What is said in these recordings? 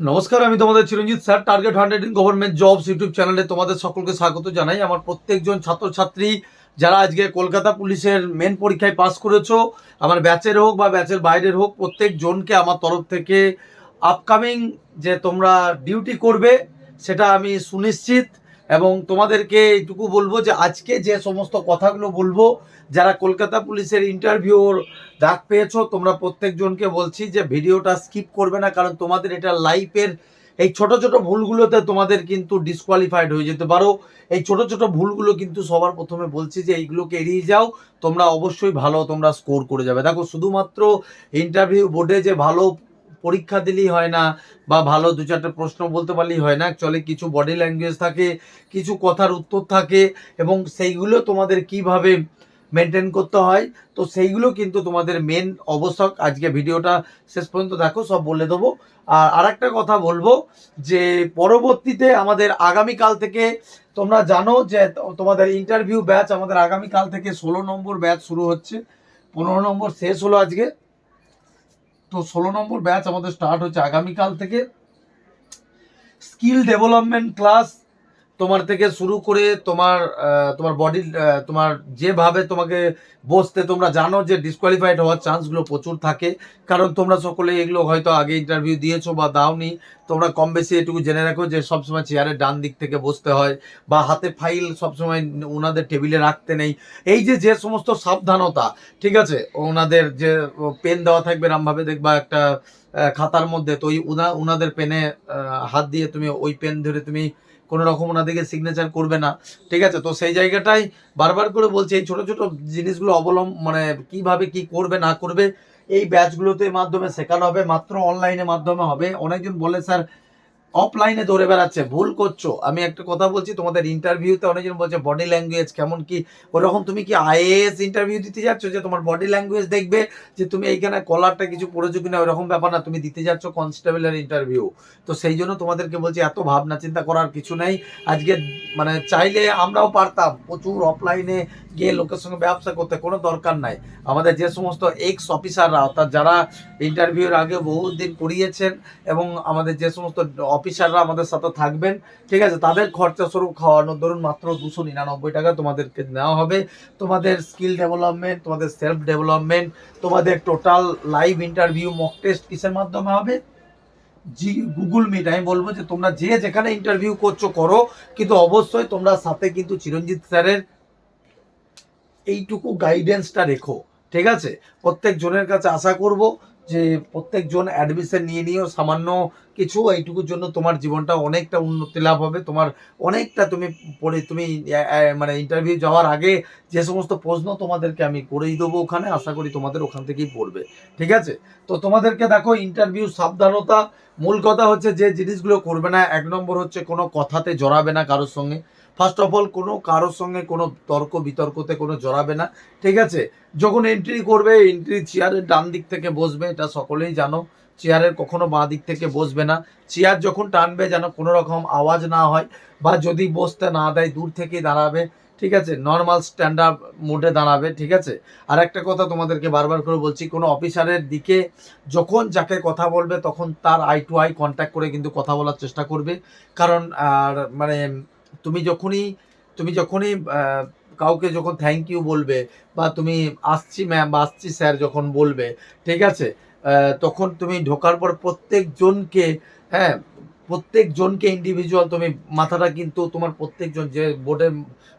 নমস্কার, আমি তোমাদের Chiranjit sir target hundred in government jobs YouTube চ্যানেলে তোমাদের সকলকে স্বাগত জানাই। আমার প্রত্যেকজন ছাত্রছাত্রী যারা আজকে কলকাতা পুলিশের মেন পরীক্ষায় পাস করেছ, আমার ব্যাচের হোক বা ব্যাচের বাইরের হোক, প্রত্যেকজনকে আমার তরফ থেকে আপকামিং যে তোমরা ডিউটি করবে, সেটা আমি সুনিশ্চিত এবং তোমাদেরকে এইটুকু বলব যে আজকে যে সমস্ত কথাগুলো বলব, যারা কলকাতা পুলিশের ইন্টারভিউর ডাক পেয়েছ, তোমরা প্রত্যেকজনকে বলছি যে ভিডিওটা স্কিপ করবে না, কারণ তোমাদের এটা লাইফের এই ছোট ছোট ভুলগুলোতে তোমাদের কিন্তু ডিসকোয়ালিফাইড হয়ে যেতে পারো। এই ছোট ছোট ভুলগুলো কিন্তু সবার প্রথমে বলছি যে এইগুলোকে এড়িয়ে যাও, তোমরা অবশ্যই ভালো, তোমরা স্কোর করে যাবে। দেখো, শুধুমাত্র ইন্টারভিউ বোর্ডে যে ভালো পরীক্ষা দিলেই হয় না বা ভালো দু চারটে প্রশ্ন বলতে পারলেই হয় না। অ্যাকচুয়ালি কিছু বডি ল্যাঙ্গুয়েজ থাকে, কিছু কথার উত্তর থাকে এবং সেইগুলো তোমাদের কীভাবে মেনটেন করতে হয়, তো সেইগুলো কিন্তু তোমাদের মেন অবশ্যক আজকে ভিডিওটা শেষ পর্যন্ত দেখো, সব বলে দেবো। আর আরেকটা কথা বলব যে পরবর্তীতে আমাদের আগামীকাল থেকে তোমরা জানো যে তোমাদের ইন্টারভিউ ব্যাচ আমাদের আগামীকাল থেকে ষোলো নম্বর ব্যাচ শুরু হচ্ছে। পনেরো নম্বর শেষ হলো আজকে। তো ষোলো নম্বর ব্যাচ আমাদের স্টার্ট হচ্ছে আগামীকাল থেকে। স্কিল ডেভেলপমেন্ট ক্লাস তোমার থেকে শুরু করে তোমার তোমার বডি তোমার যেভাবে তোমাকে বসতে তোমরা জানো যে ডিসকোয়ালিফাইড হওয়ার চান্সগুলো প্রচুর থাকে। কারণ তোমরা সকলে এগুলো হয়তো আগে ইন্টারভিউ দিয়েছ বা দাওনি। তোমরা কম বেশি এটুকু জেনে রাখো যে সবসময় চেয়ারের ডান দিক থেকে বসতে হয় বা হাতে ফাইল সবসময় ওনাদের টেবিলে রাখতে নেই। এই যে যে সমস্ত সাবধানতা, ঠিক আছে? ওনাদের যে পেন দেওয়া থাকবে এরমভাবে দেখবা একটা খাতার মধ্যে। তো ওই ওনাদের পেনে হাত দিয়ে তুমি ওই পেন ধরে তুমি কোনো রকম ওনাদেরকে সিগনেচার করবে না। ঠিক আছে? তো সেই জায়গাটাই বারবার করে বলছি, এই ছোটো ছোটো জিনিসগুলো অবলম্ব মানে কীভাবে কি করবে, না করবে, এই ব্যাচগুলোতে মাধ্যমে শেখানো হবে, মাত্র অনলাইনে মাধ্যমে হবে। অনেকজন বলে, স্যার অফলাইনে দৌড়ে বেড়াচ্ছে, ভুল করছ। আমি একটা কথা বলছি, তোমাদের ইন্টারভিউতে অনেকজন বলছে বডি ল্যাঙ্গুয়েজ কেমন কি? ওরকম তুমি কি আইএএস ইন্টারভিউ দিতে যাচ্ছ যে তোমার বডি ল্যাঙ্গুয়েজ দেখবে যে তুমি এইখানে কলারটা কিছু পড়েছো কিনা? ওরকম ব্যাপার না, তুমি দিতে যাচ্ছ কনস্টেবলের ইন্টারভিউ তো সেই জন্য তোমাদেরকে বলছি, এত ভাবনা চিন্তা করার কিছু নেই। আজকে মানে চাইলে আমরাও পারতাম, প্রচুর অফলাইনে গিয়ে লোকের সঙ্গে ব্যবসা করতে, কোনো দরকার নাই। আমাদের যে সমস্ত এক্স অফিসাররা অর্থাৎ যারা ইন্টারভিউর আগে বহুত দিন করিয়েছেন এবং আমাদের যে সমস্ত অফিসাররা আমাদের সাথে থাকবেন। ঠিক আছে, তাদের খরচা স্বরূপ খাওয়ানোর ধরুন মাত্র দুশো নিরানব্বই টাকা তোমাদেরকে নেওয়া হবে। তোমাদের স্কিল ডেভেলপমেন্ট তোমাদের সেলফ ডেভেলপমেন্ট তোমাদের total live interview mock test কিসের মাধ্যমে হবে? জি গুগল মিট আমি বলব যে তোমরা যে যেখানে ইন্টারভিউ করছ, করো। কিন্তু অবশ্যই তোমরা সাথে কিন্তু চিরঞ্জিত স্যারের এইটুকু গাইডেন্সটা রেখো। ঠিক আছে? প্রত্যেক জনের কাছে আশা করব। যে প্রত্যেকজন অ্যাডমিশন নিয়ে নিয়েও সামান্য কিছু, এইটুকুর জন্য তোমার জীবনটা অনেকটা উন্নতি লাভ হবে। তোমার অনেকটা তুমি পড়ে, তুমি মানে ইন্টারভিউ যাওয়ার আগে যে সমস্ত প্রশ্ন তোমাদেরকে আমি করেই দেবো ওখানে, আশা করি তোমাদের ওখান থেকেই পড়বে। ঠিক আছে? তো তোমাদেরকে দেখো ইন্টারভিউ সাবধানতা। মূল কথা হচ্ছে যে জিনিসগুলো করবে না, এক নম্বর হচ্ছে কোনো কথাতে জড়াবে না কারোর সঙ্গে। ফার্স্ট অফ অল কোনো কারোর সঙ্গে কোনো তর্ক বিতর্কতে কোনো জড়াবে না। ঠিক আছে? যখন এন্ট্রি করবে এন্ট্রি চেয়ারের ডান দিক থেকে বসবে, এটা সকলেই জানো। চেয়ারের কখনো বাঁ দিক থেকে বসবে না। চেয়ার যখন টানবে, যেন কোনো রকম আওয়াজ না হয় বা যদি বসতে না দেয়, দূর থেকেই দাঁড়াবে। ঠিক আছে? নর্মাল স্ট্যান্ডার্ড মোডে দাঁড়াবে। ঠিক আছে? আর একটা কথা তোমাদেরকে বারবার করে বলছি, কোনো অফিসারের দিকে যখন যাকে কথা বলবে, তখন তার আই টু আই কন্ট্যাক্ট করে কিন্তু কথা বলার চেষ্টা করবে। কারণ, আর মানে তুমি যখনই তুমি যখনই কাউকে যখন থ্যাংক ইউ বলবে বা তুমি আসছি ম্যাম আসছি স্যার যখন বলবে, ঠিক আছে? তখন তুমি ঢোকার পর প্রত্যেকজনকে হ্যাঁ প্রত্যেকজনকে ইন্ডিভিজুয়াল তুমি মাথাটা কিন্তু তোমার প্রত্যেকজন যে বোর্ডের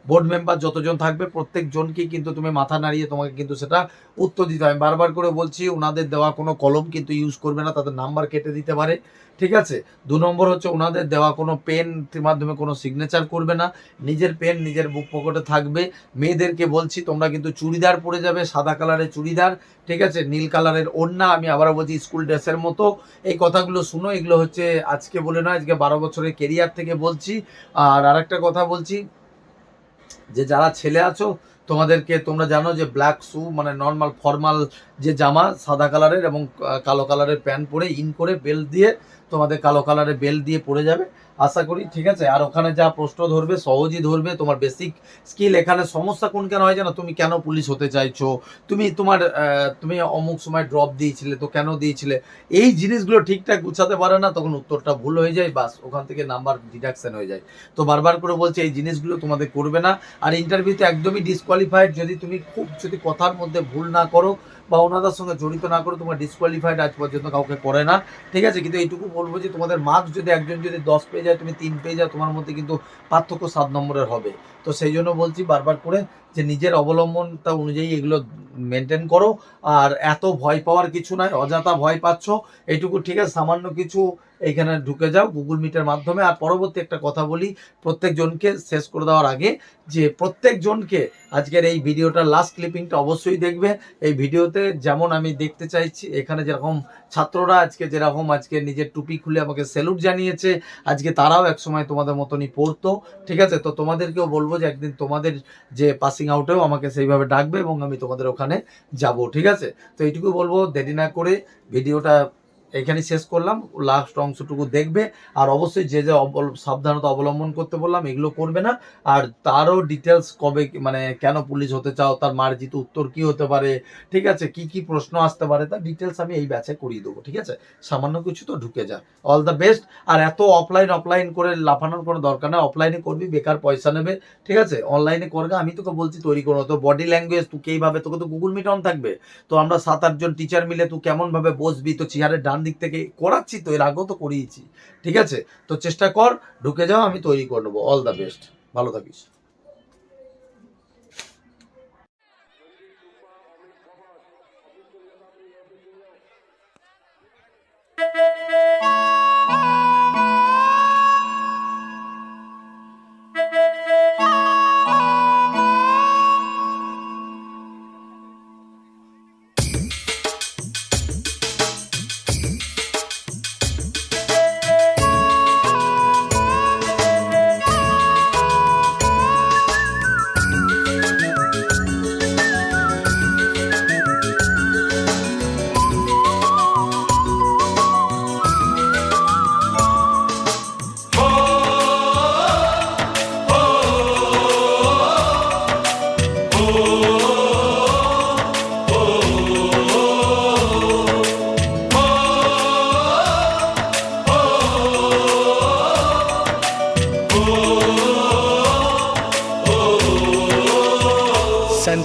বোর্ড মেম্বার যতজন থাকবে, প্রত্যেকজনকে কিন্তু তুমি মাথা নাড়িয়ে তোমাকে কিন্তু সেটা উত্তর দিতে হবে। বারবার করে বলছি ওনাদের দেওয়া কোনো কলম কিন্তু ইউজ করবে না, তাদের নাম্বার কেটে দিতে পারে, ঠিক আছে? দু নম্বর হচ্ছে ওনাদের দেওয়া কোনো পেন মাধ্যমে কোনো সিগনেচার করবে না, নিজের পেন নিজের বুক পকেটে থাকবে। মেয়েদেরকে বলছি, তোমরা কিন্তু চুড়িদার পরে যাবে, সাদা কালারের চুড়িদার, ঠিক আছে? নীল কালারের ওড়না, আমি আবারও বলছি স্কুল ড্রেসের মতো। এই কথাগুলো শুনো, এগুলো হচ্ছে আজকে বলে নয় আজকে বারো বছরের কেরিয়ার থেকে বলছি। আর আরেকটা কথা বলছি, যে যারা ছেলে আছো, তোমাদেরকে তোমরা জানো যে ব্ল্যাক শু মানে নর্মাল ফর্মাল যে জামা, সাদা কালারের এবং কালো কালারের প্যান্ট পরে ইন করে বেল্ট দিয়ে তোমাদের কালো কালারের বেল্ট দিয়ে পরে যাবে। আশা করি, ঠিক আছে? আর ওখানে যা প্রশ্ন ধরবে, সহজই ধরবে। তোমার বেসিক স্কিল এখানে সমস্যা কোন কেন হয় জানো? তুমি কেন পুলিশ হতে চাইছো? তুমি তোমার তুমি অমুক সময় ড্রপ দিয়েছিলে, তো কেন দিয়েছিলে? এই জিনিসগুলো ঠিকঠাক গুছাতে পারে না, তখন উত্তরটা ভুল হয়ে যায়, বাস ওখান থেকে নাম্বার ডিডাকশন হয়ে যায়। তো বারবার করে বলছে, এই জিনিসগুলো তোমাদের করবে না। আর ইন্টারভিউতে একদমই ডিসকোয়ালিফাইড যদি তুমি খুব, যদি কথার মধ্যে ভুল না করো বা ওনাদের সঙ্গে জড়িত না করে তোমার ডিসকোয়ালিফাইড আজ পর্যন্ত কাউকে করে না। ঠিক আছে? কিন্তু এইটুকু বলব যে তোমাদের মার্কস যদি একজন যদি দশ পেয়ে যায়, তুমি তিন পেয়ে যাও, তোমার মধ্যে কিন্তু পার্থক্য সাত নম্বরের হবে। তো সেই জন্য বলছি বারবার করে যে নিজের অবলম্বনটা অনুযায়ী এগুলো মেনটেন করো। আর এত ভয় পাওয়ার কিছু নয় অযথা ভয় পাচ্ছ। এইটুকু ঠিক আছে? সামান্য কিছু এইখানে ঢুকে যাও গুগল মিটের মাধ্যমে। আর পরবর্তী একটা কথা বলি, প্রত্যেকজনকে শেষ করে দেওয়ার আগে যে প্রত্যেকজনকে আজকের এই ভিডিওটা লাস্ট ক্লিপিংটা অবশ্যই দেখবে। এই ভিডিওতে যেমন আমি দেখতে চাইছি, এখানে যেরকম ছাত্ররা আজকে যেরকম আজকে নিজের টুপি খুলে আমাকে স্যালুট জানিয়েছে, আজকে তারাও এক সময় তোমাদের মতনই পড়তো, ঠিক আছে? তো তোমাদেরকেও বলব যে একদিন তোমাদের যে পাসিং আউটেও আমাকে সেইভাবে ডাকবে এবং আমি তোমাদের ওখানে যাব, ঠিক আছে? তো এইটুকু বলব, দেরি না করে ভিডিওটা এখানে শেষ করলাম। লাস্ট অংশটুকু দেখবে। আর অবশ্যই যে যে সাবধানতা অবলম্বন করতে বললাম, এগুলো করবে না। আর তারও ডিটেলস কবে মানে কেন পুলিশ হতে চাও, তার মার্জিত উত্তর কি হতে পারে, ঠিক আছে? কি কি প্রশ্ন আসতে পারে, তার ডিটেলস আমি এই ব্যাচে করিয়ে দেবো, ঠিক আছে? সামান্য কিছু তো ঢুকে যা। অল দ্য বেস্ট আর এত অফলাইন অফলাইন করে লাফানোর কোনো দরকার নেই। অফলাইনে করবি, বেকার পয়সা নেবে, ঠিক আছে? অনলাইনে করবে, আমি তোকে বলছি তৈরি করো। তো বডি ল্যাঙ্গুয়েজ তুই এইভাবে, তোকে তো গুগল মিট অন থাকবে। তো আমরা সাত আটজন টিচার মিলে তুই কেমনভাবে বসবি তো চেয়ারের ডান দিক থেকে করাচ্ছি তো এর আগেও তো করিয়েছি। ঠিক আছে? তো চেষ্টা কর, ঢুকে যাও, আমি তৈরি করে নেব। অল দ্য বেস্ট ভালো থাকিস।